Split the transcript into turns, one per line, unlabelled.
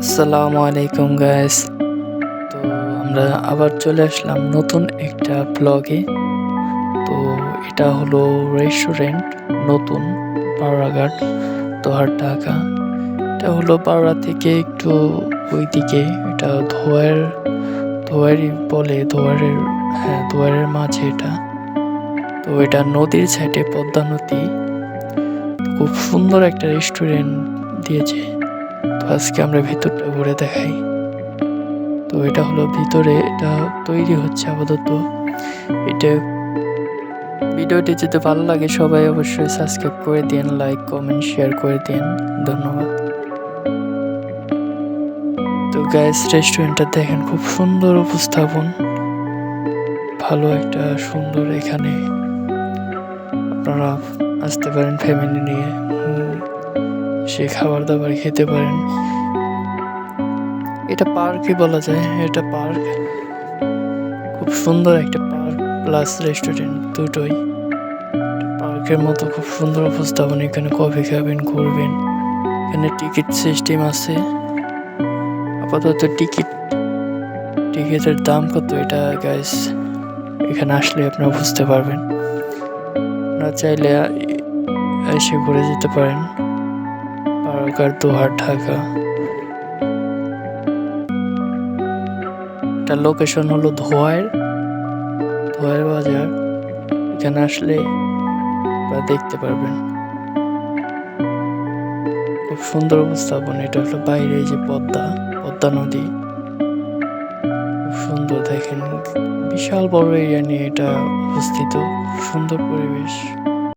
আসসালামু আলাইকুম গাইস তো আমরা আবার চলে আসলাম নতুন একটা ব্লগে তো এটা হলো রেস্টুরেন্ট নতুন পাড়াঘাট দোহার ঢাকা। এটা হলো পাড়া থেকে একটু ওইদিকে, এটা ধোয়ার ধোয়ারি বলে ধোয়ারের হ্যাঁ ধোয়ারের মাঝে এটা। তো এটা নদীর সাইডে পদ্মা নদী। খুব সুন্দর একটা রেস্টুরেন্ট দিয়েছে। আজকে আমরা ভিতরটা ঘুরে দেখাই। তো এটা হলো ভিতরে, এটা তৈরি হচ্ছে আপাতত। এটা ভিডিওটি যদি ভালো লাগে সবাই অবশ্যই সাবস্ক্রাইব করে দিন লাইক কমেন্ট শেয়ার করে দিন। ধন্যবাদ। তো গ্যাস রেস্টুরেন্টটা দেখেন, খুব সুন্দর উপস্থাপন। ভালো একটা সুন্দর এখানে। আপনারা আসতে পারেন ফ্যামিলি নিয়ে। উম, সে খাবার দাবার খেতে পারেন। এটা পার্কই বলা যায় এটা পার্ক। খুব সুন্দর একটা পার্ক প্লাস রেস্টুরেন্ট দুটোই। পার্কের মতো খুব সুন্দর উপস্থাপন এখানে কফি খাবেন ঘুরবেন। এখানে টিকিট সিস্টেম আছে। আপাতত টিকিট টিকিটের দাম কত এটা গাইস এখানে আসলে আপনারা বুঝতে পারবেন। না চাইলে এসে ঘুরে যেতে পারেন। পার্কার দোহার ঢাকা। এটা লোকেশন হলো ধোয়ার ধোয়ার বাজার। এখানে আসলে আপনারা দেখতে পারবেন। খুব সুন্দর উপস্থাপন। এটা হলো বাইরে যে পদ্মা পদ্মা নদী। খুব সুন্দর দেখেন। বিশাল বড় এরিয়া নিয়ে এটা অবস্থিত। সুন্দর পরিবেশ।